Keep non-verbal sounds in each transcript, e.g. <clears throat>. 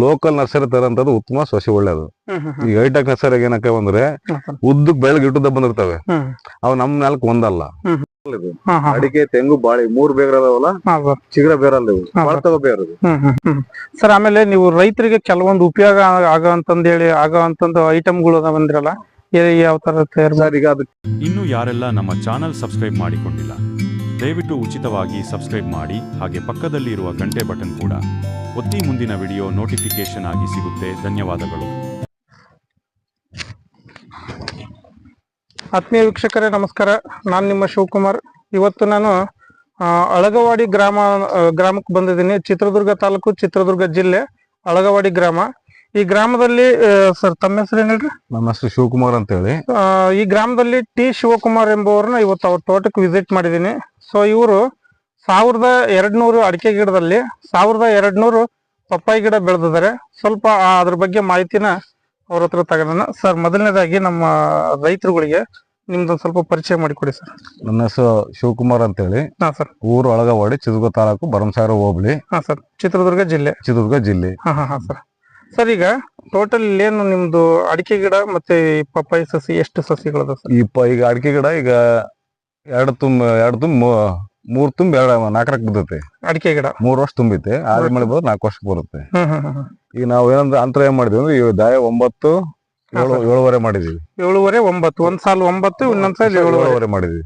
Local nursery ತರಂತದ್ದು ಉತ್ತಮ ಸಸಿ ಒಳ್ಳೇದು. ಈ ಹೈಟೆಕ್ ನರ್ಸರಿ ಏನಕ್ಕೆ ಬಂದ್ರೆ. ಉದ್ದಕ್ ಬೆಳಗ್ಗೆ ಇಟ್ಟದ ಬಂದಿರ್ತವೆ. ಅವ್ ನಮ್ ನಾಲ್ಕು ಒಂದಲ್ಲ. ಅಡಿಕೆ ತೆಂಗು ಬಾಳಿ ಮೂರ್ ಬೇಗರ ಅದಾವಲ್ಲ? ಹಾ ಸರ್ ಚಿಗರ ಬೇರಲ್ಲ ಸರ್ ಆಮೇಲೆ ನೀವು ರೈತರಿಗೆ ಕೆಲವೊಂದು ಉಪಯೋಗ ಆಗಂತಂದ ಅಂತಂದ್ ಹೇಳಿ ಆಗೋ ಅಂತಂದು ಐಟಮ್ಗಳು ಏ- ಯಾವ ತರ ಸರ್ ಈಗ ಅದು ಇನ್ನು ಯಾರೆಲ್ಲ ನಮ್ಮ ಚಾನಲ್ ಸಬ್ಸ್ಕ್ರೈಬ್ ಮಾಡಿಕೊಂಡಿಲ್ಲ ದಯವಿಟ್ಟು ಉಚಿತವಾಗಿ ಸಬ್ಸ್ಕ್ರೈಬ್ ಮಾಡಿ ಹಾಗೆ ಪಕ್ಕದಲ್ಲಿರುವ ಗಂಟೆ ಬಟನ್ ಕೂಡ. ಒತ್ತಿ ಮುಂದಿನ ವಿಡಿಯೋ ನೋಟಿಫಿಕೇಶನ್ ಆಗಿ ಸಿಗುತ್ತೆ. ಧನ್ಯವಾದಗಳು. ಆತ್ಮೀಯ ವೀಕ್ಷಕರೇ ನಮಸ್ಕಾರ. ನಾನು ನಿಮ್ಮ ಶಿವಕುಮಾರ್. ಇವತ್ತು ನಾನು ಅಳಗವಾಡಿ ಗ್ರಾಮ ಗ್ರಾಮಕ್ಕೆ ಬಂದಿದ್ದೀನಿ. ಚಿತ್ರದುರ್ಗ ತಾಲೂಕು ಚಿತ್ರದುರ್ಗ ಜಿಲ್ಲೆ ಅಳಗವಾಡಿ ಗ್ರಾಮ. ಈ ಗ್ರಾಮದಲ್ಲಿ ಸರ್ ತಮ್ಮ ಹೆಸರು ಏನ್ ಹೇಳ್ರಿ? ನಮ್ಮ ಹೆಸರು ಶಿವಕುಮಾರ್ ಅಂತ ಹೇಳಿ ಈ ಗ್ರಾಮದಲ್ಲಿ ಟಿ ಶಿವಕುಮಾರ್ ಎಂಬುವರನ್ನ ಇವತ್ತು ಅವ್ರ ತೋಟಕ್ಕೆ ವಿಸಿಟ್ ಮಾಡಿದ್ದೀನಿ. ಸೊ ಇವರು ಸಾವಿರದ ಎರಡ್ ನೂರು ಅಡಿಕೆ ಗಿಡದಲ್ಲಿ ಸಾವಿರದ ಎರಡ್ ನೂರು ಪಪ್ಪಾಯಿ ಗಿಡ ಬೆಳೆದಿದ್ದಾರೆ ಸ್ವಲ್ಪ ಅದ್ರ ಬಗ್ಗೆ ಮಾಹಿತಿನ ಅವ್ರ ಹತ್ರ ತಗೋಣ ಸರ್ ಮೊದಲನೇದಾಗಿ ನಮ್ಮ ರೈತರುಗಳಿಗೆ ನಿಮ್ದೊಂದು ಸ್ವಲ್ಪ ಪರಿಚಯ ಮಾಡಿಕೊಡಿ ಸರ್ ನನ್ನ ಹೆಸರು ಶಿವಕುಮಾರ್ ಅಂತ ಹೇಳಿ ಹಾ ಸರ್ ಊರು ಒಳಗವಾಡಿ ಚಿತ್ರದುರ್ಗ ತಾಲೂಕು ಭರಮಸಾಗರ ಹೋಬಳಿ. ಹಾ ಸರ್ ಚಿತ್ರದುರ್ಗ ಜಿಲ್ಲೆ. ಚಿತ್ರದುರ್ಗ ಜಿಲ್ಲೆ. ಹಾ ಹಾ ಹಾ ಸರ್ ಸರ್ ಈಗ ಟೋಟಲ್ ಏನು ನಿಮ್ದು ಅಡಿಕೆ ಗಿಡ ಮತ್ತೆ ಪಪ್ಪಾಯಿ ಸಸಿ ಎಷ್ಟು ಸಸಿಗಳದ ಸರ್ ಈ ಪ ಈಗ ಅಡಿಕೆ ಗಿಡ ಈಗ ಎರಡು ತುಂಬ ಎರಡು ತುಂಬ ಮೂರ್ ತುಂಬ ಎರಡು ನಾಲ್ಕರಕ್ಕೆ ಬಿದ್ದೈತಿ. ಅಡಿಕೆ ಗಿಡ. ಮೂರ್ ವರ್ಷ ತುಂಬೈತೆ ಆರು ಮಳೆ ಬರೋದು ನಾಲ್ಕು ವರ್ಷಕ್ಕೆ ಬರುತ್ತೆ. ಈಗ ನಾವು ಏನಂದ್ರೆ ಅಂತರ ಏನ್ ಮಾಡಿದ್ವಿ ಅಂದ್ರೆ ಈ ದಾಯ ಒಂಬತ್ತು ಏಳು ಏಳುವರೆ ಮಾಡಿದೀವಿ. ಏಳುವರೆ ಒಂಬತ್ತು. ಒಂದ್ ಸಾಲ ಒಂಬತ್ತು ಇನ್ನೊಂದ್ ಸಾಲ ಏಳುವರೆ. ಮಾಡಿದ್ವಿ.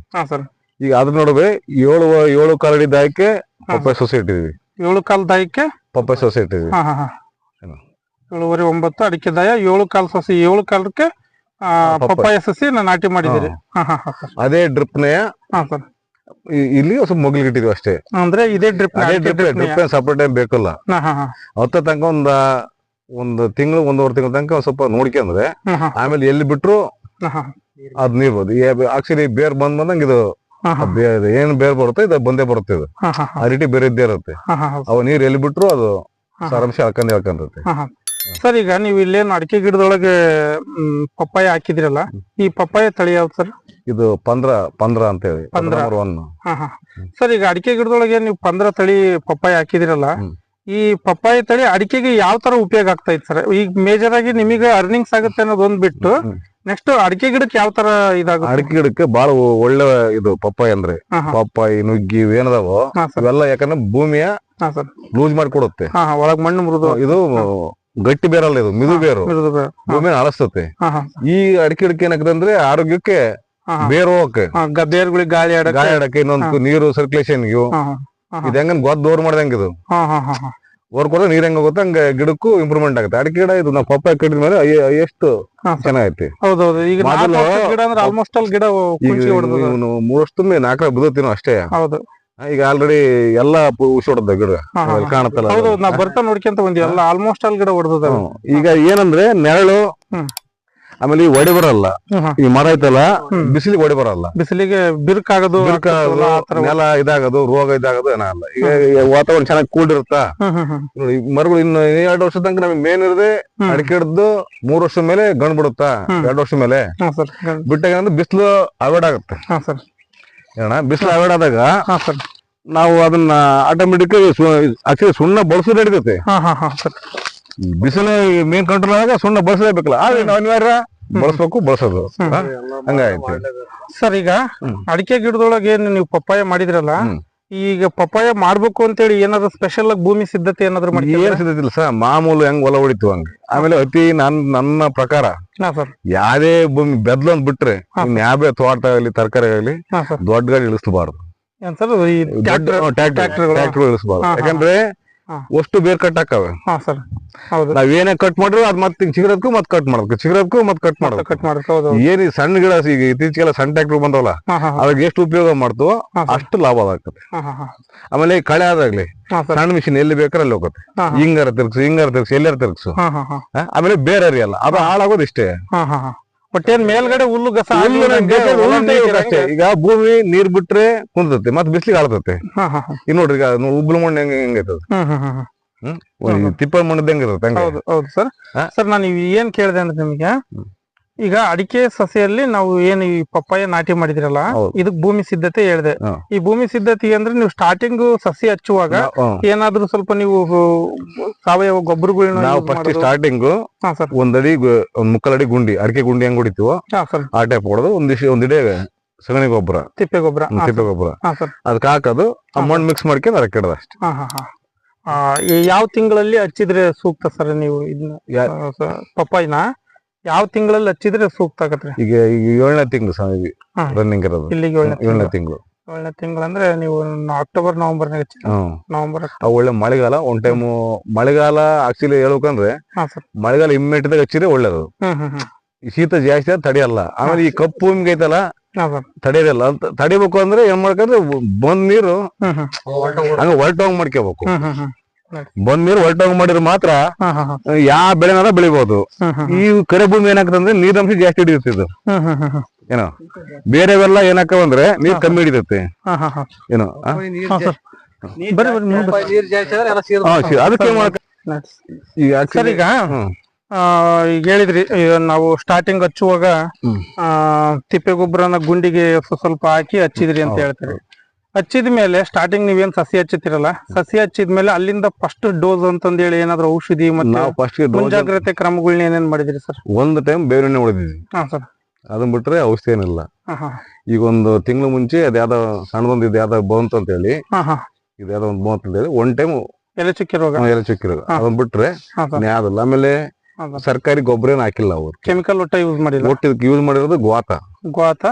ಈಗ ಅದ್ರ ನಡುವೆ ಏಳು ಏಳು ಕಾಲಡಿ ದಾಯಕ್ಕೆ ಪಪ್ಪ ಸೊಸೆ ಇಟ್ಟಿದ್ವಿ. ಏಳು ಕಾಲ್ ದಾಯಕ್ಕೆ ಪಪ್ಪ ಸೊಸೆ ಇಟ್ಟಿದ್ವಿ. ಹಾ ಹಾ ಹಾ. ಏನು? ಏಳುವರೆ ಒಂಬತ್ತು ಅಡಿಕೆ ದಾಯ ಏಳು ಕಾಲ್ ಸೊಸೆ ಏಳು ಕಾಲಕ್ಕೆ ಪಪ್ಪಾಯ. ಪಪ್ಪಾಯ ಸಸಿ ನಾ ನಾಟಿ ಮಾಡಿದಿರಿ ಅದೇ ಡ್ರಿಪ್ನೇ ಹಾ ಸರ್. ಇಲ್ಲಿ ಸ್ವಲ್ಪ ಮೊಗ್ಲಿಗೆ ಇಟ್ಟಿದ್ವಿ ಅಷ್ಟೇ. ಅಂದ್ರೆ ಇದೇ ಡ್ರಿಪ್ ಅದೇ ಡ್ರಿಪ್ ಡ್ರಿಪ್ ಸಪರೇಟ್ ಏನ್ ಬೇಕಲ್ಲ. ಅವತ್ತ ತನಕ ಒಂದ ಒಂದು ತಿಂಗಳು ಒಂದೂವರೆ ತಿಂಗಳ ತನಕ ಸ್ವಲ್ಪ ನೋಡ್ಕೊಂಡ್ರೆ ಆಮೇಲೆ ಎಲ್ಲಿ ಬಿಟ್ರು ಅದ್ ನೀರ್ಬೋದು ಆಕ್ಚುಲಿ ಬೇರ್ ಬಂದ್ ಬಂದಂಗ ಇದು ಏನ್ ಬೇರ್ ಬರುತ್ತೆ ಇದು ಬಂದೇ ಬರುತ್ತೆ ಇದು. ಆ ರೀತಿ ಬೇರೆ ಇದ್ದೇ ಇರುತ್ತೆ. ಅವ ನೀರ್ ಎಲ್ಲಿ ಬಿಟ್ರು ಅದು. ಸಾರಾಂಶ ಹಾಕೊಂಡ್ ಹೇಳ್ಕೊಂತೈತೆ ಹಾ ಹಾ. ಸರ್ ಈಗ ನೀವು ಇಲ್ಲೇನು ಅಡಿಕೆ ಗಿಡದೊಳಗೆ ಪಪ್ಪಾಯ ಹಾಕಿದ್ರಲ್ಲ ಈ ಪಪ್ಪಾಯ ತಳಿ ಯಾವ್ದು ಸರ್? ಇದು ಪಂದ್ರ ಪಂದ್ರ ಅಂತ ಹೇಳಿ ಪಂದ್ರ. ಒನ್ ಸರ್ ಈಗ ಅಡಿಕೆ ಗಿಡದೊಳಗೆ ನೀವು ಪಂದ್ರ ತಳಿ ಪಪ್ಪಾಯ ಹಾಕಿದಿರಲ್ಲ ಈ ಪಪ್ಪಾಯ ತಳಿ ಅಡಿಕೆಗೆ ಯಾವ ತರ ಉಪಯೋಗ ಆಗ್ತಾ ಇತ್ತು ಸರ್? ಈಗ ಮೇಜರ್ ಆಗಿ ನಿಮಗೆ ಅರ್ನಿಂಗ್ಸ್ ಆಗುತ್ತೆ ಅನ್ನೋದು ಒಂದ್ ಬಿಟ್ಟು ನೆಕ್ಸ್ಟ್ ಅಡಿಕೆ ಗಿಡಕ್ಕೆ ಯಾವ ತರ ಇದಾಗುತ್ತೆ? ಅಡಿಕೆ ಗಿಡಕ್ಕೆ ಬಹಳ ಒಳ್ಳೆ ಇದು ಪಪ್ಪಾಯ ಅಂದ್ರೆ ಪಪ್ಪಾಯಿ ನುಗ್ಗಿ ಏನದಾವೋ ಇವೆಲ್ಲ ಯಾಕಂದ್ರೆ ಭೂಮಿಯ ಹಾ ಸರ್. ಲೂಸ್ ಮಾಡಿ ಕೊಡುತ್ತೆ ಒಳಗ್ ಮಣ್ಣು ಮೃದು ಇದು ಗಟ್ಟಿ ಬೇರಲ್ಲ ಇದು ಮಿದು ಬೇರು. ಮೃದು ಬೇರು. ಭೂಮಿನ ಅಳಸ್ತತೆ. ಹಾ ಹಾ. ಈ ಅಡಿಕೆ ಅಡಿಕೆ ಏನಾಗ್ತದೆ ಅಂದ್ರೆ ಆರೋಗ್ಯಕ್ಕೆ ಹಾ ಹಾ. ಬೇರು ಹೋಗಕ್ಕೆ. ಹಾ, ಗ- ಬೇರ್ಗಳಿಗೆ ಗಾಳಿ ಆಡಕ್ಕೆ. ಗಾಯ ಆಡಕ್ಕೆ ಇನ್ನೊಂದು ನೀರು ಸರ್ಕ್ಯುಲೇಷನ್ ಹಾ ಹಾ. ಇದು ಹೆಂಗ ಗೊತ್ತ ದೋರ್ ಮಾಡ್ದಂಗ ಇದು. ಹಾ ಹಾ ಹಾ ಹಾ. ಓರ್ ಕೊಡ ನೀರ್ ಹೆಂಗ ಹೋಗುತ್ತೆ? ಹಂಗ ಗಿಡಕ್ಕೂ ಇಂಪ್ರೂವ್ಮೆಂಟ್ ಆಗುತ್ತೆ. ಅಡಿಕೆ ಗಿಡ ಇದು ನಾವು ಪಪ್ಪಾಯಿ ಕಟ್ಟಿದ ಮೇಲೆ ಅಯ್ಯ- ಎಷ್ಟು ಹಾ, ಸರ್. ಚೆನ್ನಾಗೈತಿ. ಹೌದೌದು. ಈಗ ಮೊದಲು- ವರ್ಷದ ಗಿಡ ಅಂದ್ರೆ ಆಲ್ಮೋಸ್ಟ್ ಅಲ್ಲಿ ಗಿಡ ಈಗ ಕುಂಚಿ ಹೊಡೆದ ಇವನು ಮೂರ್ ವರ್ಷ ತುಂಬಿ ನಾಲ್ಕರ ಬಿದ್ದತಿನೋ ಅಷ್ಟೇ. ಹೌದು. ಈಗ ಆಲ್ರೆಡಿ ಎಲ್ಲಾ ಉಸಿ ಹೊಡೆದ ಗಿಡ. ಅಲ್ಲಿ ಕಾಣತ್ತಲ್ಲ. ನಾ ಬರ್ತಾ ನೋಡ್ಕೊಂತ ಬಂದಿ ಎಲ್ಲ ಆಲ್ಮೋಸ್ಟ್ ಅಲ್ಲಿ ಗಿಡ ಹೊಡೆದ. ಈಗ ಏನಂದ್ರೆ ನೆರಳು ಆಮೇಲೆ ಈ ಒಡೆ ಬರಲ್ಲ. ಈ ಮರ ಐತಲ್ಲ. ಬಿಸಿಲಿಗೆ ಒಡೆ ಬರಲ್ಲ. ಬಿಸಿಲಿಗೆ ಬಿರುಕಾಗದು ನೆಲ ಇದಾಗದು ರೋಗ ಇದಾಗದು ಏನಲ್ಲ ಈಗ ವಾತಾವರಣ ಚೆನ್ನಾಗಿ ಕೂಲ್ ಇರುತ್ತಾ? ನೋಡಿ ಮರಗಳು ಇನ್ನು ಎರಡು ವರ್ಷದ ತನಕ ನಮಗೆ ಮೇನ್ ಇರದೆ. ಅಡಿಕೆ ಹಿಡ್ದು ಮೂರ್ ವರ್ಷದ ಮೇಲೆ ಗಣ್ ಬಿಡುತ್ತಾ. ಎರಡು ವರ್ಷ ಮೇಲೆ? ಬಿಟ್ಟಾಗ ಬಿಸಿಲು ಅವಾಯ್ಡ್ ಆಗುತ್ತೆ. ಹಾ ಸರ್ ಏನ ಬಿಸಿಲು ಅವಾಯ್ಡ್ ಆದಾಗ ಹಾ ಸರ್. ನಾವು ಅದನ್ನ ಆಟೋಮೆಟಿಕ್ ಆಕ್ಚುಲಿ ಸುಣ್ಣ ಬಳಸೋದು ನಡೀತೈತೆ. ಹಾ ಹಾ ಹಾ ಸರ್. ಬಿಸಿಲು ಮೇನ್ ಕಂಟ್ರೋಲ್ ಆದಾಗ ಸುಣ್ಣ ಬಳಸಲೇಬೇಕಲ್ಲ. ಆದ್ರೆ ನಾವು ಅನಿವಾರ್ಯ ಬಳಸ್ಬೇಕು ಬಳಸೋದು? ಹಂಗಾಯ್ತು. ಸರ್ ಈಗ ಅಡಿಕೆ ಗಿಡದೊಳಗೆ ಏನು ನೀವು ಪಪ್ಪಾಯ ಮಾಡಿದ್ರಲ್ಲ. ಈಗ ಪಪ್ಪಾಯ ಮಾಡ್ಬೇಕು ಅಂತೇಳಿ ಏನಾದ್ರು ಸ್ಪೆಷಲ್ ಆಗಿ ಭೂಮಿ ಸಿದ್ಧತೆ ಏನಾದ್ರು ಏನ್ ಮಾಡ್ತೀರಾ ಸಿದ್ಧತಿಲ್ಲ ಸರ್ ಮಾಮೂಲು ಹೆಂಗ್ ಹೊಲ ಹೊಡಿತು ಹಂಗ. ಆಮೇಲೆ ಅತಿ ನನ್ ನನ್ನ ಪ್ರಕಾರ ಸರ್. ಯಾವ್ದೇ ಭೂಮಿ ಬೆದ್ಲು ಅಂದ್ ಬಿಟ್ರೆ ಯಾವ್ದೇ ತೋಟ ಆಗಲಿ ತರಕಾರಿ ಆಗಲಿ ದೊಡ್ಡ ಗಾಡಿ ಇಳಿಸಬಾರ್ದು ಏನ್ ಟ್ರ್ಯಾಕ್ಟರ್ ಇಳಿಸಬಾರ್ದು. ಯಾಕಂದ್ರೆ. ಅಷ್ಟು ಬೇರ್ ಕಟ್ ಹಾಕವೆ. ಹಾ ಸರ್. ಹೌದು. ನಾವ್ ಏನೇ ಕಟ್ ಮಾಡಿದ್ರು ಅದ್ ಮತ್ತೆ ಚಿಗರದಕ್ಕೂ ಮತ್ ಕಟ್ ಮಾಡ್ಬೇಕು. ಚಿಗರದಕ್ಕೂ ಮತ್ ಕಟ್ ಮಾಡ್ಬೇಕು. ಕಟ್ ಮಾಡ್ಬೇಕು. ಹೌದು ಏನ್ ಸಣ್ಣ ಗಿಡ ಈಗ ಇತ್ತೀಚೆಗೆಲ್ಲ ಸಣ್ಣ ಟ್ಯಾಕ್ಟರ್ ಬಂದವಲ್ಲ ಅದಕ್ಕೆ ಅವಾಗ ಎಷ್ಟು ಉಪಯೋಗ ಮಾಡ್ತೋ ಅಷ್ಟು ಲಾಭ ಆಗ್ತದೆ ಹಾ ಆಮೇಲೆ ಕಳೆ ಆದಾಗ್ಲಿ ಸಣ್ಣ ಮಿಷಿನ್ ಎಲ್ಲಿ ಬೇಕಾದ್ರೆ ಅಲ್ಲಿ ಹೋಗುತ್ತೆ. ಹಿಂಗಾರ ತಿರ್ಗ್ಸು ಹಿಂಗಾರ ತಿರ್ಗ್ಸು ಎಲ್ಲಾರ ತಿರ್ಗ್ಸು? ಆಮೇಲೆ ಬೇರೆ ಅರಿಯಲ್ಲ ಅದು ಹಾಳಾಗೋದು ಇಷ್ಟೇ. ಹಾ ಮೇಲ್ಗಡೆ ಹುಲ್ಲು ಗಸ ಅಷ್ಟೇ. ಈಗ ಭೂಮಿ ನೀರ್ ಬಿಟ್ರೆ ಕುಂದತ್ತೆ ಮತ್ತೆ ಬಿಸ್ಲಿಗೆ ಆಳ್ತತೆ ಹಾ ಹಾ ಹಾ. ಈಗ ನೋಡ್ರಿ ಈಗ ಉಬ್ಳು ಮಣ್ಣು ಹೆಂಗ ಹೆಂಗೈತದ ತಿಪ್ಪಲ್ ಮಣ್ಣದ ಹೆಂಗಿರುತ್ತೆ ಹೌದು ಹೌದು ಸರ್? ಸರ್ ನಾನು ಏನ್ ಕೇಳಿದೆ ಅಂದ್ರೆ ನಿಮಗೆ? ಈಗ ಅಡಿಕೆ ಸಸಿಯಲ್ಲಿ ನಾವು ಏನು ಈ ಪಪ್ಪಾಯ ನಾಟಿ ಮಾಡಿದಿರಲ್ಲ. ಇದಕ್ ಭೂಮಿ ಸಿದ್ಧತೆ ಹೇಳಿದೆ. ಈ ಭೂಮಿ ಸಿದ್ಧತೆ ಅಂದ್ರೆ ನೀವು ಸ್ಟಾರ್ಟಿಂಗ್ ಸಸಿ ಹಚ್ಚುವಾಗ. ಏನಾದ್ರೂ ಸ್ವಲ್ಪ ನೀವು ಸಾವಯವ ಗೊಬ್ಬರಗಳನ್ನ ಸ್ಟಾರ್ಟಿಂಗ್ ಹಾ ಸರ್. ಒಂದ್ ಮುಕ್ಕಲಡಿ ಗುಂಡಿ ಅಡಿಕೆ ಗುಂಡಿ ಹೆಂಗ್ ಹೊಡಿತೀವೋ ಆ ಟೈಪ್ ಹೊಡೆದು ಒಂದಿಷ್ಟು ಒಂದಿಡೆ ಸಗಣಿ ಗೊಬ್ಬರ. ತಿಪ್ಪೆ ಗೊಬ್ಬರ. ತಿಪ್ಪೆ. ಗೊಬ್ಬರ. ಅದಕ್ಕೆ ಹಾಕೋದು. ಮಣ್ಣು ಮಿಕ್ಸ್ ಮಾಡ್ಕೊಂಡು ಅದಕ್ಕೆ ಇಡೋದು ಅಷ್ಟೇ. ಯಾವ ತಿಂಗಳಲ್ಲಿ ಹಚ್ಚಿದ್ರೆ ಸೂಕ್ತ ಸರ್ ನೀವು ಇದನ್ನ ಪಪ್ಪಾಯಿನ? ಯಾವ ತಿಂಗಳಲ್ಲಿ ಹಚ್ಚಿದ್ರೆ ಸೂಕ್ತ ಆಗತ್ತೆ ಈಗ ಈಗ ಏಳನೇ ತಿಂಗಳು ಹಾ. ರನ್ನಿಂಗ್ ಇರೋದು. ಇಲ್ಲಿಗೆ ಏಳನೇ ಏಳನೇ ತಿಂಗಳು. ಏಳನೇ ತಿಂಗಳು ಅಂದ್ರೆ ನೀವು ನ- ಅಕ್ಟೋಬರ್ ನವೆಂಬರ್ ಹಚ್ಚಿ ಹ್ಮ್. ನವೆಂಬರ್ ಆ ಒಳ್ಳೆ ಮಳೆಗಾಲ ಒಂದ್ ಟೈಮ್ ಮಳೆಗಾಲ ಆಕ್ಚುಲಿ ಹೇಳ್ಬೇಕಂದ್ರೆ ಹಾ ಸರ್. ಮಳೆಗಾಲ ಇಮ್ಮಿಡಿಯೇಟ್ ಹಚ್ಚಿದ್ರೆ ಒಳ್ಳೇದು. ಹ್ಮ್ ಹ್ಮ್ ಹ್ಮ್. ಈ ಶೀತ ಜಾಸ್ತಿ ಆದ್ರೆ ತಡೆಯಲ್ಲ. ಆಮೇಲೆ ಈ ಕಪ್ಪು ಭೂಮಿಗೆ ಐತಲ್ಲ ಹಾ ಸರ್. ತಡೆಯೋದಿಲ್ಲ. ಅಂತ ತಡಿಬೇಕು ಅಂದ್ರೆ ಏನ್ ಮಾಡ್ಕಂದ್ರೆ ಬಂದ್ ನೀರು ಹ್ಮ್ ಹ್ಮ್. ಹಂಗ ಹೊರಟೋಗ್ ಮಾಡ್ಕೋಬೇಕು ಹ್ಮ್ ಹ್ಮ್ ಹ್ಮ್. ಬಂದ್ ನೀರು ಹೊರಟೋಂಗ್ ಮಾಡಿದ್ರೆ ಮಾತ್ರ ಹಾ ಹಾ ಹಾ. ಯಾವ ಬೆಳೆನಾರ ಬೆಳಿಬಹುದು ಈ ಕರೆ ಭೂಮಿ ಏನಾಗ್ತದೆ ನೀರಂಶ ಜಾಸ್ತಿ ಹಿಡಿಯುತ್ತಿದ್ದು. ಇದು ಹ್ಮ್ ಹ್ಮ್ ಹ್ಮ್. ಏನೋ ಬೇರೆವೆಲ್ಲ ಏನಾಕವಂದ್ರೆ ನೀರ್ ಕಮ್ಮಿ ಹಿಡಿತೈತೆ ಹಾ ಹಾ ಹಾ. ಏನೋ ಅದಕ್ಕೆ. ಈಗ ಸರ್ ಈಗ ಆ, ಈಗ ಹೇಳಿದ್ರಿ ಈಗ ನಾವು ಸ್ಟಾರ್ಟಿಂಗ್ ಹಚ್ಚುವಾಗ ಆ ತಿಪ್ಪೆ ಗೊಬ್ಬರನ ಗುಂಡಿಗೆ ಸ್ವ- ಸ್ವಲ್ಪ ಹಾಕಿ ಹಚ್ಚಿದ್ರಿ ಅಂತ ಹೇಳ್ತೀರಿ. ಹಚ್ಚಿದ ಮೇಲೆ ಸ್ಟಾರ್ಟಿಂಗ್ ನೀವೇನ್ ಸಸಿ ಹಚ್ಚುತ್ತೀರಲ್ಲ ಸಸಿ ಹಚ್ಚಿದ ಮೇಲೆ ಅಲ್ಲಿಂದ ಫಸ್ಟ್ ಡೋಸ್ ಅಂತಂದೇಳಿ ಏನಾದ್ರು ಔಷಧಿ ಮತ್ತೆ ನಾವು ಫಸ್ಟ್ ಮುಂಜಾಗ್ರತೆ ಕ್ರಮಗಳನ್ನ ಏನೇನ್ ಮಾಡಿದ್ರಿ ಸರ್ ಒಂದ್ ಟೈಮ್ ಬೇವಿನ ಹೊಡೆದಿದ್ವಿ. ಹಾ ಸರ್ ಅದನ್ನ ಬಿಟ್ರೆ ಔಷಧಿ ಏನಿಲ್ಲ. ಹಾ ಈಗ ಒಂದು ತಿಂಗಳ ಮುಂಚೆ ಅದ್ಯಾವ್ದೋ ಸಣ್ಣದೊಂದು ಇದು ಯಾವ್ದೋ ಬಂತು ಅಂತ ಹೇಳಿ ಹಾ. ಇದು ಯಾವ್ದೋ ಒಂದು ಬಂತು ಅಂತ ಹೇಳಿ ಒನ್ ಟೈಮ್ ಎಲೆ ಚುಕ್ಕಿ ರೋಗ. ಎಲ್ಲ ಚಿಕ್ಕಿರೋದು ಅದನ್ ಅದನ್ನ ಬಿಟ್ರೆ ಹಾ ಯಾವ್ದಲ್ಲ ಆಮೇಲೆ ಸರ್ಕಾರಿ ಗೊಬ್ಬರ ಏನ್ ಹಾಕಿಲ್ಲ ಅವ್ರು. ಕೆಮಿಕಲ್ ಒಟ್ಟ ಯೂಸ್ ಮಾಡಿಲ್ಲ? ಒಟ್ಟು ಯೂಸ್ ಮಾಡಿರೋದು ಗ್ವಾತ. ಅದ್ನ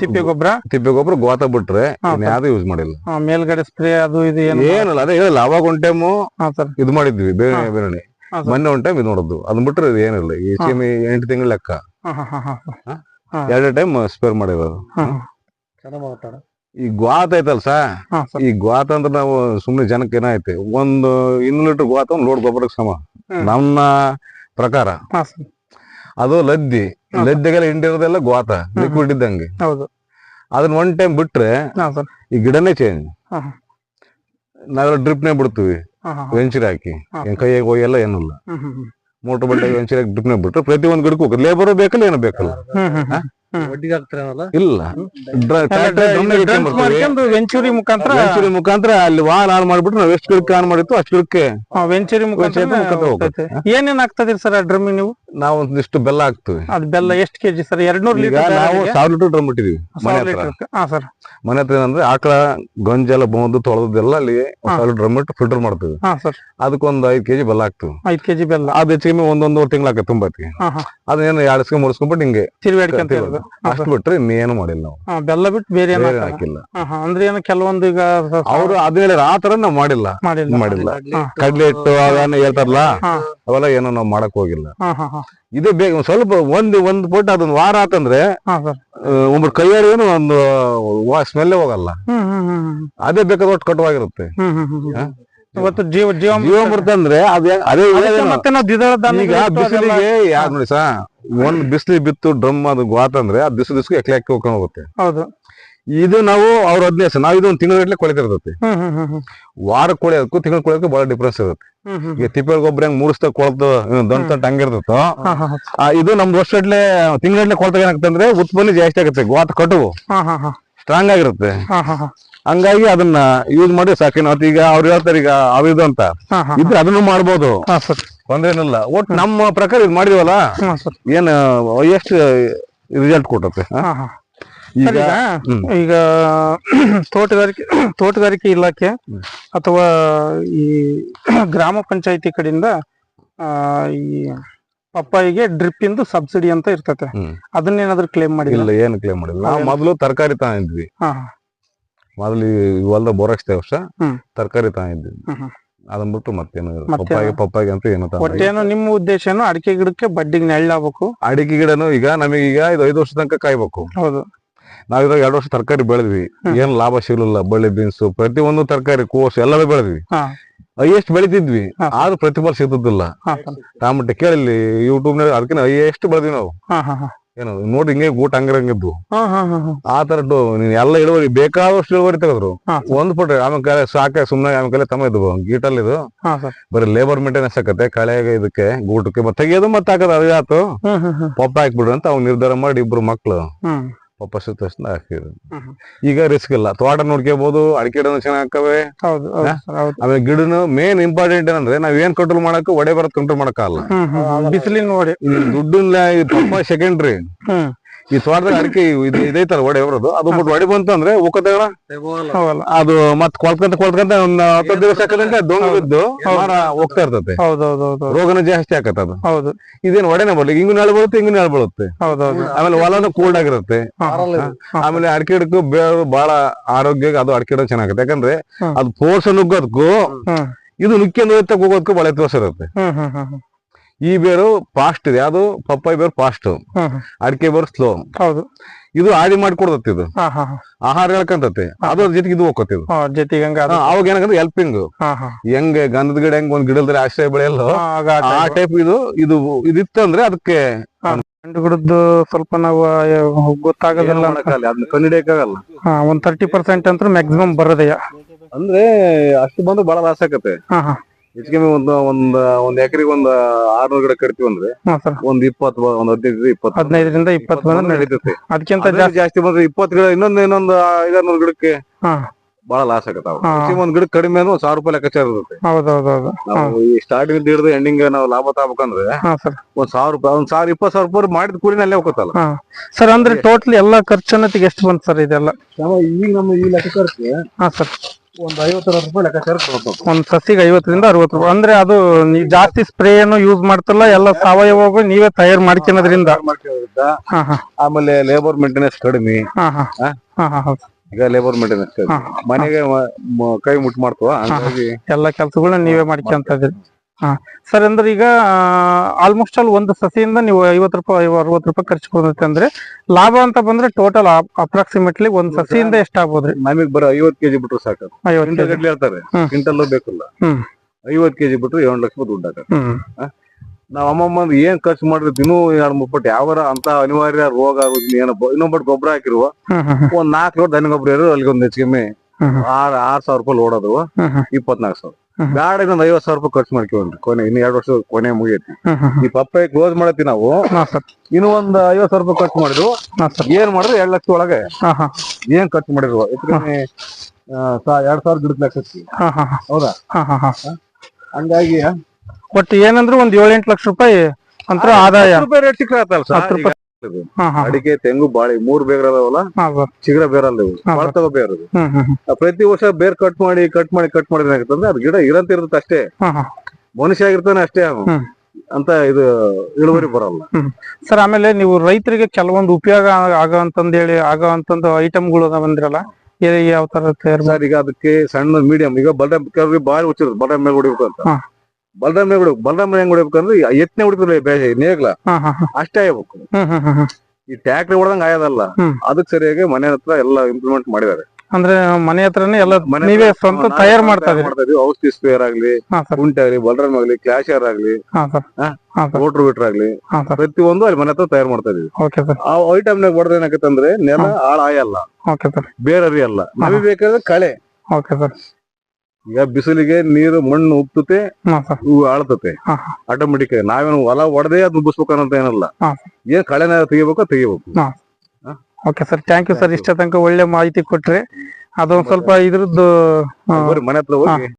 ತಿಪ್ಪೆ ಗೊಬ್ಬರ? ತಿಪ್ಪೆ ಗೊಬ್ಬರ ಗೋತ ಬಿಟ್ರೆ ಯಾವ್ದು ಯೂಸ್ ಮಾಡಿಲ್ಲ. ಮೇಲ್ಗಡೆ ಸ್ಪ್ರೇ ಅದು ಇದು ಏನು ಏನಲ್ಲ ಅದೇ ಹೇಳಿಲ್ಲ ಅವಾಗ ಒಂದ್ ಟೈಮು ಇದು ಮಾಡಿದ್ವಿ ಬೇರೆ. ಬೇರೆ ಮೊನ್ನೆ ಒನ್ ಟೈಮ್ ಇದು ನೋಡೋದು ಅದ್ ಬಿಟ್ರೆ ಏನಿಲ್ಲ. ಈ ಸೇಮ್ ಎಂಟು ತಿಂಗಳ ಲೆಕ್ಕ. ಎರಡು ಹಾ ಹಾ ಹಾ ಹಾ? ಹಾ. ಎರಡೇ ಟೈಮ್ ಸ್ಪೇರ್ ಮಾಡಿರೋದು. ಹಾ ಈ ಗ್ವಾತ ಐತಲ್ ಸಾ? ಈ ಗ್ವಾತ ಅಂದ್ರೆ ನಾವು ಸುಮ್ನೆ ಜನಕ್ಕೆ ಏನೈತೆ ಒಂದು ಇನ್ನೂರು ಲೀಟರ್ ಗ್ವಾತ ಒಂದು ಲೋಡ್ ಗೊಬ್ಬರಕ್ಕೆ ಸಮ. ನಮ್ಮ ಪ್ರಕಾರ. ಅದು ಲದ್ದಿ. ಲದ್ದಿಗೆಲ್ಲ ಹಿಂಡಿರೋದೆಲ್ಲ ಗೋತ ಲಿಕ್ವಿಡ್ ಇದ್ದಂಗೆ. ಹೌದು. ಅದನ್ನ ಒನ್ ಟೈಮ್ ಬಿಟ್ರೆ ಹಾ ಸರ್. ಈ ಗಿಡನೇ ಚೇಂಜ್ ಹಾ ಡ್ರಿಪ್ ನಾವೆಲ್ಲ ಡ್ರಿಪ್ನೇ ಬಿಡ್ತೀವಿ. ವೆಂಚರ್ ಹಾಕಿ. ಹಾ. ಹೋಗಿ ಕೈಯಾಗ ಹೋಯೆಲ್ಲ ಏನಿಲ್ಲ. ಮೋಟರ್ ಬಟ್ಟೆ ವೆಂಚರ್ ಹಾಕಿ ಡ್ರಿಪ್ನೇ ಬಿಟ್ರೆ ಪ್ರತಿ ಒಂದ್ ಗಿಡಕ್ಕೂ ಲೇಬರ್ ಬೇಕಲ್ಲ ಏನೋ ಬೇಕಲ್ಲ. ಇಲ್ಲ. ಮಾಡ್ಕೊಂಡು ವೆಂಚೂರಿ ಮುಖಾಂತರ ವೆಂಚುರಿ ಮುಖಾಂತರ ಅಲ್ಲಿ ವಾಲ್ ಆನ್ ಮಾಡ್ಬಿಟ್ಟು ನಾವ್ ಎಷ್ಟು ಗಿಡಕ್ಕೆ ಆನ್ ಮಾಡಿತ್ತು ಅಷ್ಟು ಗಿಡಕ್ಕೆ ವೆಂಚೂರಿ ಮುಖಾಂತರ ಏನೇನ್ ಆಗ್ತದಿರಿ ಸರ್ ಆ ಡ್ರಮ್ ನೀವು? ನಾವು ಒಂದಿಷ್ಟು ಬೆಲ್ಲ ಹಾಕ್ತಿವಿ. ಅದ್ ಬೆಲ್ಲ ಎಷ್ಟು ಕೆಜಿ ಸರ್? ಎರಡ್ನೂರ್ ಈಗ ಲೀಟರ್ ನಾವು ಸಾವಿರ ಲೀಟರ್ ಡ್ರಮ್ ಇಟ್ಟಿದೀವಿ ಮನೆ ಹತ್ರ. ಹಾ ಸರ್. ಮನೆ ಹತ್ರ ಏನಂದ್ರೆ ಆಕಳ ಗೊಂಜಲ ಬಂದು ತೊಳೆದೆಲ್ಲ ಅಲ್ಲಿ. ಸಾವಿರ ಡ್ರಮ್ ಇಟ್ಟು ಫಿಲ್ಟರ್ ಮಾಡ್ತೀವಿ. ಹಾ ಸರ್. ಅದಕ್ಕೊಂದ್ ಐದ್ ಕೆಜಿ ಬೆಲ್ಲ ಹಾಕ್ತಿವಿ. ಐದ್ ಕೆಜಿ ಬೆಲ್ಲ. ಅದ್ ಹೆಚ್ಚಿಗೆ ಒಂದೊಂದೂವರೆ ತಿಂಗಳ ಹಾಕ ತುಂಬತಿ ಹಾ ಹಾ. ಅದನ್ನೇನು ಎರಡು ಮುಡಿಸ್ಕೊಂಡ್ಬಿಟ್ಟು ಹಿಂಗೆ ತಿರುವಾಡಿಕೆ ಅಂತ ಇರೋದು. ಹಾ, ಅಷ್ಟು. ಬಿಟ್ರೆ ಇನ್ನೇನು ಮಾಡಿಲ್ಲ ನಾವು. ಹಾ, ಬೆಲ್ಲ ಬಿಟ್ಟು ಬೇರೆ ಏನ್ ಬೇರೆ ಹಾಕಲ್ಲ? ಹಾಕಿಲ್ಲ. ಹಾ ಹಾ. ಅಂದ್ರೆ ಏನು ಕೆಲವೊಂದು ಈಗ ಅವರು ಅವ್ರು ಅದೇ ಆ ತರ ನಾವು ಮಾಡಿಲ್ಲ. ಮಾಡಿಲ್ಲ. ಮಾಡಿಲ್ಲ. ಹಾ. ಕಡ್ಲೆ ಹಿಟ್ಟು ಅವೇನು ಹೇಳ್ತಾರಲ್ಲ ಹಾ. ಅವೆಲ್ಲ ಏನೋ ನಾವು ಮಾಡಕ್ ಹೋಗಿಲ್ಲ. ಹಾ ಹಾ ಹಾ. ಇದೇ ಬೇಗ ಸ್ವಲ್ಪ ಒಂದ್ ಒಂದ್ ಪೋಟ್ ಅದೊಂದ್ ವಾರ ಆತಂದ್ರೆ ಹಾ ಸರ್. ಒಬ್ಬರು ಕೈಯಾರಿ ಏನು ಒಂದು ಸ್ಮೆಲ್ಲೇ ಹೋಗಲ್ಲ. ಹ್ಮ್ ಹ್ಮ್ ಹ್ಮ್ ಹ್ಮ್. ಅದೇ ಬೇಕಾದ ಒಟ್ಟು ಕಟ್ಟುವಾಗಿರುತ್ತೆ ಹ್ಮ್ ಹ್ಮ್ ಹ್ಮ್ ಹ್ಮ್. ಇವತ್ತು ಜೀವ ಜೀವ ಜೀವಾಮೃತ ಅಂದ್ರೆ ಅದೇ ಅದೇ ಅದಕ್ಕೆ ಇದೇನು? ಮತ್ತೆ ನಾವು ದ್ವಿದಳ ಧಾನ್ಯಗಳು ಈಗ ಅದೆಲ್ಲ- ಬಿಸಿಲಿಗೆ ಯಾರು ನೋಡಿ ಸಾ ಒಂದ್ ಬಿಸಿಲಿ ಬಿತ್ತು ಡ್ರಮ್ ಅದು ಗೋತಂದ್ರೆ ಅಂದ್ರೆ ಬಿಸಿಲು ಬಿಸಿಲು ಎಕ್ಲೆ ಹಾಕಿ ಹೋಗ್ಕೊಂಡು ಹೋಗುತ್ತೆ. ಹೌದು. ಇದು ನಾವು ಅವ್ರ ಹದಿನೈದು ನಾವು ಇದು ಒಂದು ತಿಂಗಳ ಗಟ್ಟಲೆ ಕೊಳಿತಿರ್ತೈತಿ ವಾರ ಕೊಳೆಯೋದಕ್ಕೂ ತಿಂಗಳ ಕೊಳೆಯೋದಕ್ಕೂ ಬಹಳ ಡಿಫ್ರೆನ್ಸ್ ಇರುತ್ತೆ. ಈಗ ತಿಪ್ಪೆ ಗೊಬ್ಬರ ಹೆಂಗ್ ಮೂಡಿಸ್ತಾ ಕೊಳ್ತು ಹಂಗಿರ್ತೈತೋ ಹಾ ಹಾ ಆ, ಇದು ನಮ್ ವರ್ಷಗಟ್ಲೆ ತಿಂಗಳಗಟ್ಲೆ ಕೊಳ್ತಾಗ ಏನಾಗುತ್ತೆ ಅಂದ್ರೆ ಉತ್ಪನ್ನ ಜಾಸ್ತಿ ಆಗುತ್ತೆ ಗೋತ ಕಟುವು. ಸ್ಟ್ರಾಂಗ್ ಆಗಿರುತ್ತೆ. ಹಂಗಾಗಿ ಅದನ್ನ ಯೂಸ್ ಮಾಡಿ ಸಾಕಿನ ಈಗ ಅವ್ರು ಹೇಳ್ತಾರೆ ಈಗ ಅವಿದು ಅಂತ. ಇದ್ರೆ ಅದನ್ನು ಮಾಡ್ಬೋದು. ತೊಂದ್ರೇನಿಲ್ಲ ಒಟ್ ನಮ್ಮ ಪ್ರಕಾರ ಇದು ಮಾಡಿದವಲ್ಲ ಏನ್ ಎಷ್ಟು ರಿಸಲ್ಟ್ ಕೊಟ್ಟತ್ತೆ ಸರ್, ಈಗ. ಈಗ <clears throat> ತೋಟಗಾರಿಕೆ <clears throat> ತೋಟಗಾರಿಕೆ ಇಲಾಖೆ ಅಥವಾ ಈ <clears throat> ಗ್ರಾಮ ಪಂಚಾಯತಿ ಕಡೆಯಿಂದ ಆ, ಈ ಪಪ್ಪಾಯಿಗೆ ಡ್ರಿಪ್ ಇಂದು ಸಬ್ಸಿಡಿ ಅಂತ ಇರ್ತತೆ ಹ್ಮ್. ಅದನ್ನೇನಾದ್ರೂ ಕ್ಲೇಮ್ ಮಾಡಿಲ್ಲ ಇಲ್ಲ ಏನು ಕ್ಲೇಮ್ ಮಾಡಿಲ್ಲ ನಾವು? ಮೊದಲು ತರಕಾರಿ ತಗೊಂಡಿದ್ವಿ ಹಾ ಮೊದಲು ಹೊಲ್ದ ಬೋರಕ್ಸ್ತೆ ವರ್ಷ ಹ್ಮ್. ತರಕಾರಿ ತಗೊಂಡಿದ್ವಿ ಹ್ಮ್ ಹ್ಮ್. ಅದನ್ನ ಬಿಟ್ಟು ಮತ್ತೇನು ಇಲ್ಲ. ಮತ್ತೇನು? ಪಪ್ಪಾಯಿ ಪಪ್ಪಾಯಿ ಅಂತ ಏನು ತಗೊಂಡಿಲ್ಲ. ಒಟ್ಟೇನು ನಿಮ್ಮ ಉದ್ದೇಶ ಏನು ಅಡಿಕೆ ಗಿಡಕ್ಕೆ ಬಡ್ಡಿಗೆ ನೆಳ್ಳಾಗಬೇಕು ಅಡಿಕೆ ಗಿಡನು ಈಗ ನಮಗೆ ಈಗ ಇದು ಐದು ವರ್ಷ ತನಕ ಕಾಯ್ಬೇಕು ಹೌದು ನಾವಿದಾಗ ಎರಡು ವರ್ಷ ತರಕಾರಿ ಬೆಳೆದ್ವಿ. ಏನ್ ಲಾಭ ಸಿಗಲಿಲ್ಲ. ಬಳ್ಳಿ ಬೀನ್ಸು ಪ್ರತಿ ಒಂದು ತರಕಾರಿ ಕೋಸು ಎಲ್ಲವೂ ಬೆಳೆದ್ವಿ. ಹೈಯೆಸ್ಟ್ ಬೆಳಿತಿದ್ವಿ. ಆದ್ರೂ ಪ್ರತಿಫಲ ಸಿಗ್ತಿದ್ದಿಲ್ಲ. ಟಮಟೆ ಕೇಳಿ ಯೂಟ್ಯೂಬ್ನಲ್ಲಿ ಅದಕ್ಕಿಂತ ಹೈಯೆಸ್ಟ್ ಬೆಳೆದ್ವಿ ನಾವು. ಏನು ನೋಡಿ ಹಿಂಗೆ ಊಟ ಹಂಗಿರಂಗಿದ್ದು. ಆ ತರ ಎಲ್ಲ ಇಳುವರಿ ಬೇಕಾದಷ್ಟು ಇಳುವರಿ ತೆಗೆದ್ರು. ಒಂದ್ ಪಟ್ರಿ ಆಮೇಲೆ ಸಾಕೆ ಸುಮ್ನೆ ಆಮೇಲೆ ತಮ್ಮ ಇದ್ವು. ಗೀಟಲ್ಲಿ ಇದು. ಬರೀ ಲೇಬರ್ ಮೇಂಟೆನೆನ್ಸ್ ಆಕತ್ತೆ ಕಳೆಗೆ ಇದಕ್ಕೆ ಗೂಟಕ್ಕೆ ಮತ್ತೆ ತೆಗಿಯೋದು ಮತ್ತೆ ಹಾಕದ ಅದೇ ಆತು ಪಪ್ಪ ಹಾಕ್ಬಿಡ್ರಿ ಅಂತ ಅವ್ನು ನಿರ್ಧಾರ ಮಾಡಿ ಇಬ್ರು ಮಕ್ಳು. ಹ್ಮ್ ತಕ್ಷಣ ಸುತ್ತ ಹಾಕಿದ್ರು. ಈಗ ರಿಸ್ಕ್ ಇಲ್ಲ. ತೋಟ ನೋಡ್ಕೋಬಹುದು ಅಡಿಕೆ ಗಿಡನು ಚೆನ್ನಾಗ್ ಆಮೇಲೆ ಗಿಡನು ಮೇನ್ ಇಂಪಾರ್ಟೆಂಟ್ ಏನಂದ್ರೆ ನಾವ್ ಏನ್ ಕಂಟ್ರೋಲ್ ಮಾಡಕ್ ಒಡೆ ಬರತ್ ಕಂಟ್ರೋಲ್ ಮಾಡಕ್ಕಾಗಲ್ಲ. ಬಿಸಿಲಿನ ನೋಡಿ. ದುಡ್ಡಿನ ಈ ಪಪ್ಪ ಸೆಕೆಂಡ್ರಿ ಈ ತೋಟದಾಗ ಅಡಿಕೆ ಇದು ಇದೈತಲ್ಲ ಒಡೆ ಬರೋದು. ಅದು ಬಿಟ್ಟು ಒಡೆ ಬಂತು ಅಂದ್ರೆ ಹೌದಲ್ಲ. ಅದು ಮತ್ ಕೊಳ್ಕಂತ ಕೊಳ್ಕಂತ ಒಂದ್ ಹತ್ತು ದಿವಸ ಹಾಕದಂತೆ ದೊಂಗ ಬಿದ್ದು ಮರ ಹೋಗ್ತಾ ಇರ್ತದೆ ರೋಗನ ಜಾಸ್ತಿ ಆಕತ್ತ ಅದು. ಹೌದು. ಇದೇನು ಒಡೆನೆ ಬರ್ಲಿ? ಹಿಂಗು ನಾಳೆ ಬರುತ್ತೆ ಹಿಂಗು ನಾಳೆ ಬರುತ್ತೆ. ಹೌದೌದು. ಆಮೇಲೆ ಹೊಲನು ಕೂಲ್ಡ್ ಆಗಿರುತ್ತೆ. ಆಮೇಲೆ ಅಡಿಕೆ ಗಿಡಕ್ಕೂ ಬೇರು ಬಹಳ ಆರೋಗ್ಯ ಅದು ಅಡಿಕೆ ಹಿಡೋದು ಚೆನ್ನಾಗುತ್ತೆ. ಯಾಕಂದ್ರೆ. ಅದು ಫೋರ್ಸ್ ನುಗ್ಗೋದಕ್ಕೂ ಇದು ಹೋಗ್ತಾ ಹೋಗೋದಕ್ಕೂ ಬಹಳ ವ್ಯತ್ಯಾಸ ಇರುತ್ತೆ. ಈ ಬೇರು ಫಾಸ್ಟ್ ಇದೆ. ಅದು ಪಪ್ಪಾಯಿ ಬೇರು ಫಾಸ್ಟ್. ಅಡಿಕೆ ಬೇರು ಸ್ಲೋ ಹೌದು. ಇದು ಆಡಿ ಮಾಡ್ಕೊಡ್ತತಿ ಇದು. ಹಾ ಹಾ ಹಾ. ಆಹಾರ ಹೇಳ್ಕಂತತಿ. ಅದ್ರ ಜೊತೆಗೆ ಇದು ಹೋಗತ್ತೆ ಇದು. ಹಾ, ಜೊತೆಗೆ ಅದು. ಅವಾಗ ಏನಂದ್ರೆ ಹೆಲ್ಪಿಂಗ್ ಹಾ ಹಾ. ಹೆಂಗ್ ಗಂಧದ ಗಿಡ ಹೆಂಗ್ ಒಂದ್ ಗಿಡದ್ರೆ ಆಶ್ರಯ ಬೆಳೆಯಲ್ಲ ಆ ಟೈಪ್ ಇದು ಇದು ಇದಿತ್ತಂದ್ರೆ ಅದಕ್ಕೆ ಗಂಡು ಗಿಡದ್ದು ಸ್ವಲ್ಪ ನಾವು ಗೊತ್ತಾಗೋದಿಲ್ಲ ಕಂಡಿಡಿಯಕ್ಕಾಗಲ್ಲ. ಹಾ ಒಂದ್ ತರ್ಟಿ ಪರ್ಸೆಂಟ್ ಅಂತ ಮ್ಯಾಕ್ಸಿಮಮ್ ಬರೋದಯ್ಯ ಅಂದ್ರೆ ಅಷ್ಟು ಬಂದು ಬಹಳ ಲಾಸ್ ಆಗತ್ತೆ. ಹಾ ಹಾ. ಹೆಚ್ಚಿಗೆ ಒಂದ್ ಒಂದ್ ಒಂದ್ ಎಕರೆಗೆ ಒಂದ್ ಆರ್ನೂರ್ ಗಿಡ ಕಟ್ತೀವಿ ಅಂದ್ರೆ ಹಾ ಸರ್ ಒಂದ್ ಇಪ್ಪತ್ ಬ- ಒಂದ್ ಹದಿನೈದು ಇಪ್ಪತ್ತು. ಹದಿನೈದರಿಂದ ಇಪ್ಪತ್ತು ಬಂದ್ರೆ ನಡೀತದೆ ನಡೀತೈತೆ. ಅದಕ್ಕಿಂತ ಅದೇ ಜಾಸ್ತಿ ಜಾಸ್ತಿ ಬಂದ್ರೆ ಇಪ್ಪತ್ತು ಗಿಡ ಇನ್ನೊಂದ್ ಇನ್ನೊಂದ್ ಐದಾರ್ನೂರು ಗಿಡಕ್ಕೆ ಹಾ. ಬಹಳ ಲಾಸ್ ಆಗತ್ತಾವ ಹಾ. ಒಂದ್ ಗಿಡ ಕಡಿಮೆ ಅಂದ್ರೆ ಒಂದ್ ಸಾವಿರ ರೂಪಾಯಿ ಲೆಕ್ಕಾಚಾರ ಇರುತ್ತೆ. ಹೌದೌದೌದು. ಹಾ. ನಾವು ಈ ಸ್ಟಾರ್ಟಿಂಗ್ ಹಿಡಿದು ಎಂಡಿಂಗ್ ನಾವು ಲಾಭ ತಗೋಬೇಕಂದ್ರೆ ಹಾ ಸರ್ ಒಂದ್ ಸಾವಿರ ರೂಪಾಯಿ ಒಂದ್ ಸಾವಿರ ಇಪ್ಪತ್ತು ಸಾವಿರ ರೂಪಾಯಿ ಮಾಡಿದ ಕೂಲಿನ ಅಲ್ಲೇ ಹೋಗತ್ತಲ್ಲ. ಹಾ. ಸರ್ ಅಂದ್ರೆ ಟೋಟಲ್ ಎಲ್ಲಾ ಖರ್ಚನ್ನ ಎಷ್ಟು ಬಂತ ಸರ್ ಇದೆಲ್ಲ? ಈಗ ನಮ್ಮ ಈ ಲೆಕ್ಕ ಹಾ ಸರ್ ಒಂದ್ ಐವತ್ತು ರೂಪಾಯಿ ಲೆಕ್ಕಾಚಾರ ಒಂದ್ ಸಸಿಗೆ ಐವತ್ತರಿಂದ ಅರವತ್ತು ರೂಪಾಯಿ. ಅಂದ್ರೆ ಅದು ನೀವು ಜಾಸ್ತಿ ಸ್ಪ್ರೇ ಏನು ಯೂಸ್ ಮಾಡ್ತಲ್ಲ ಎಲ್ಲ ಸಾವಯವ ನೀವೇ ತಯಾರು ಮಾಡ್ಕೊಳೋದ್ರಿಂದ ಮಾಡ್ಕೊಳ್ಳೋದ್ರಿಂದ ಹಾ ಹಾ. ಆಮೇಲೆ ಲೇಬರ್ ಮೇಂಟೆನೆನ್ಸ್ ಕಡಿಮೆ. ಹಾ ಹಾ. ಹಾ? ಹಾ ಹಾ ಹೌದು. ಈಗ ಲೇಬರ್ ಮೇಂಟೆನೆನ್ಸ್ ಕಡಿಮೆ. ಮನೆಗೆ ಮ- ಮ- ಕೈ ಮುಟ್ಟು ಮಾಡ್ತವ ಹಂಗಾಗಿ ಎಲ್ಲ ಕೆಲಸಗಳನ್ನ ನೀವೇ ಮಾಡ್ಕೊಂತ ಇದ್ರಿ ಹಾ. ಸರ್ ಅಂದ್ರೆ ಈಗ ಆಲ್ಮೋಸ್ಟ್ ಆಲ್ ಒಂದು ಸಸಿಯಿಂದ ನೀವು ಐವತ್ತು ರೂಪಾಯಿ ಅರವತ್ತು ರೂಪಾಯಿ ಖರ್ಚು ಬಂದೈತೆ ಅಂದ್ರೆ ಲಾಭ ಅಂತ ಬಂದ್ರೆ ಟೋಟಲ್ ಅಪ್ರಾಕ್ಸಿಮೇಟ್ಲಿ ಒಂದ್ ಸಸಿಯಿಂದ ಎಷ್ಟಾಗ್ಬೋದ್ರಿ ನಮಗೆ ಬರೋ ಐವತ್ ಕೆಜಿ ಬಿಟ್ರು ಸಾಕು ಐವತ್ತು ಗಟ್ಲೆ ಹೇಳ್ತಾರೆ. ಕ್ವಿಂಟಲ್ ಬೇಕಲ್ಲ. ಐವತ್ತು ಐವತ್ ಕೆಜಿ ಬಿಟ್ರು ಏಳು ಲಕ್ಷ ದುಡ್ಡು ಆಗುತ್ತೆ ನಾವ್ ಅಮ್ಮಮ್ಮ ಏನ್ ಖರ್ಚು ಮಾಡಿದ್ರೆ ದಿನೂ ಎರಡು ಮುಪ್ಪಟ್ಟು ಪಟ್ಟು ಅಂತ ಅನಿವಾರ್ಯ ರೋಗ ಆಗೋದು ಏನೋ ಇನ್ನೊಬ್ಬಟ್ಟು ಗೊಬ್ಬರ ಹಾಕಿರುವ. ಒಂದ್ ನಾಲ್ಕು ಲೋಡ್ ದನ ಗೊಬ್ಬರ ಇರೋ ಅಲ್ಲಿಗೆ ಒಂದ್ ಹೆಚ್ಚು ಕಮ್ಮಿ ಆರ್ ಆರ್ ಸಾವಿರ ರೂಪಾಯಿ ಲೋಡ್ ಅದು ಇಪ್ಪತ್ನಾಲ್ಕು ಸಾವಿರ. ಬ್ಯಾಡ ಇನ್ನೊಂದ್ ಐವತ್ ಸಾವಿರ ರೂಪಾಯಿ ಖರ್ಚು ಮಾಡ್ಕೊಂಡ್ರಿ ಕೊನೆ ಇನ್ನು ಎರಡು ವರ್ಷ ಕೊನೆ ಮುಗಿಯತಿ ಈ ಪಪ್ಪಾಯಿ ಕ್ಲೋಸ್ ಮಾಡತ್ತಿ ನಾವು. ಇನ್ನು ಒಂದ್ ಐವತ್ ಸಾವಿರ ರೂಪಾಯಿ ಖರ್ಚು ಮಾಡಿದ್ರು. ಏನ್ ಮಾಡಿದ್ರು? ಎರಡ್ ಲಕ್ಷ ಒಳಗೆ. ಹಾ ಹಾ. ಏನ್ ಖರ್ಚು ಮಾಡಿದ್ರು? ಎರಡ್ ಸಾವಿರ ಹಾ ಹಾ ಹೌದಾ? ಹಂಗಾಗಿ ಒಟ್ಟು ಏನಂದ್ರೆ ಒಂದ್ ಏಳೆಂಟು ಲಕ್ಷ ರೂಪಾಯಿ ಅಂತರ ಆದಾಯ. ರೂಪಾಯಿ ರೇಟ್ ಸಿಕ್ಕತ್ತಲ್ಲ ಹತ್ತು ರೂಪಾಯಿ. ಅಡಿಕೆ ತೆಂಗು ಬಾಳೆ ಮೂರ್ ಬೇಗ ಚಿಗ್ರ ಬೇರಲ್ಲ ಇವು. ಆ ಪ್ರತಿ ವರ್ಷ ಬೇರ್ ಕಟ್ ಮಾಡಿ ಕಟ್ ಮಾಡಿ ಕಟ್ ಮಾಡಿ ಏನಾಗುತ್ತಂದ್ರೆ ಅದು ಗಿಡ ಇರಂತ ಇರುತ್ತೆ ಅಷ್ಟೇ ಮನುಷ್ಯ ಆಗಿರ್ತಾನೆ ಅಷ್ಟೇ ಅವನು. ಅಂತ ಇದು ಇಳುವರಿ ಬರಲ್ಲ. ಸರ್ ಆಮೇಲೆ ನೀವು ರೈತರಿಗೆ ಕೆಲವೊಂದು ಉಪಯೋಗ ಆಗೋ ಅಂತಂದೇಳಿ ಆಗೋ ಅಂತಂದು ಐಟಮ್ಗಳು ಬಂದಿರಲ್ಲ ಯಾವ ತರ ಸರ್ ಈಗ ಅದಕ್ಕೆ ಸಣ್ಣ ಮೀಡಿಯಂ ಈಗ ಬಡ ಬಾಳ ಹುಚ್ಚಿರುತ್ತೆ ಬಡ ಮೇಲೆ ಹೊಡಿಬೇಕು ಅಂತ. ಹಾ. ಬಲರಾಮ್ ಮೇಲೆ ಹೊಡಿಬೇಕು ಬಲರಾಮ ಹೆಂಗ್ ಹೊಡಿಬೇಕಂದ್ರೆ ಎತ್ತನೆ ಹೊಡಿತಾರೆ ಬೇರೆ ನೇಗ್ಲ. ಅಷ್ಟೇ ಆಗ್ಬೇಕು. ಈ ಟ್ಯಾಕ್ಟ್ರಿ ಹೊಡೆದಂಗ್ ಆಯೋದಲ್ಲ. ಅದಕ್ಕೆ ಸರಿಯಾಗಿ ಮನೆ ಹತ್ರ ಎಲ್ಲ ಇಂಪ್ಲಿಮೆಂಟ್ ಮಾಡಿದ್ದಾರೆ. ಅಂದ್ರೆ ಮನೆ ಹತ್ರನೇ ಎಲ್ಲ ನೀವೇ ಸ್ವಂತ ತಯಾರು ಮಾಡ್ತಾ ಇದೀವಿ ಔಷಧಿ ಸ್ಪೇರ್ ಆಗ್ಲಿ ಕುಂಟೆ ಆಗ್ಲಿ ಬಲರಾಮ್ ಆಗ್ಲಿ ಕ್ಲಾಶರ್ ಆಗ್ಲಿ ಮೋಟರ್ ರೋಟ್ರ್ ಬಿಟ್ರ್ ಆಗ್ಲಿ ಪ್ರತಿಯೊಂದು ಅಲ್ಲಿ ಮನೆ ಹತ್ರ ತಯಾರು ಮಾಡ್ತಾ ಇದೀವಿ ಆ ಐಟಮ್ ನಾಗ ಹೊಡೆದ ಏನಾಗತ್ತಂದ್ರೆ ನೆಲ ಹಾಳ ಆಯಲ್ಲ ಓಕೆ ಸರ್. ಬೇರೆ ಅರಿಯಲ್ಲ ನಮಗೆ ಬೇಕಾದ್ರೆ ಕಳೆ. Okay sir. ಈಗ ಬಿಸಿಲಿಗೆ ನೀರು ಮಣ್ಣು ಉಪ್ತತೆ ಇವು ಆಳ್ತತೆ ಆಟೋಮೆಟಿಕ್ ನಾವೇನು ಹೊಲ ಹೊಡೆದೇ ಅದು ಅನ್ನೋ ಏನಲ್ಲ. ಏನ್ ಕಳೆನ ತೆಗಿಬೇಕು ತೆಗಿಬೇಕು. Okay sir. Thank you sir ಇಷ್ಟ ತನಕ ಒಳ್ಳೆ ಮಾಹಿತಿ ಕೊಟ್ರಿ. ಅದೊಂದ್ ಸ್ವಲ್ಪ ಇದ್ರದ್ದು ಮನೆ ಹತ್ರ ಹೋಗಿ.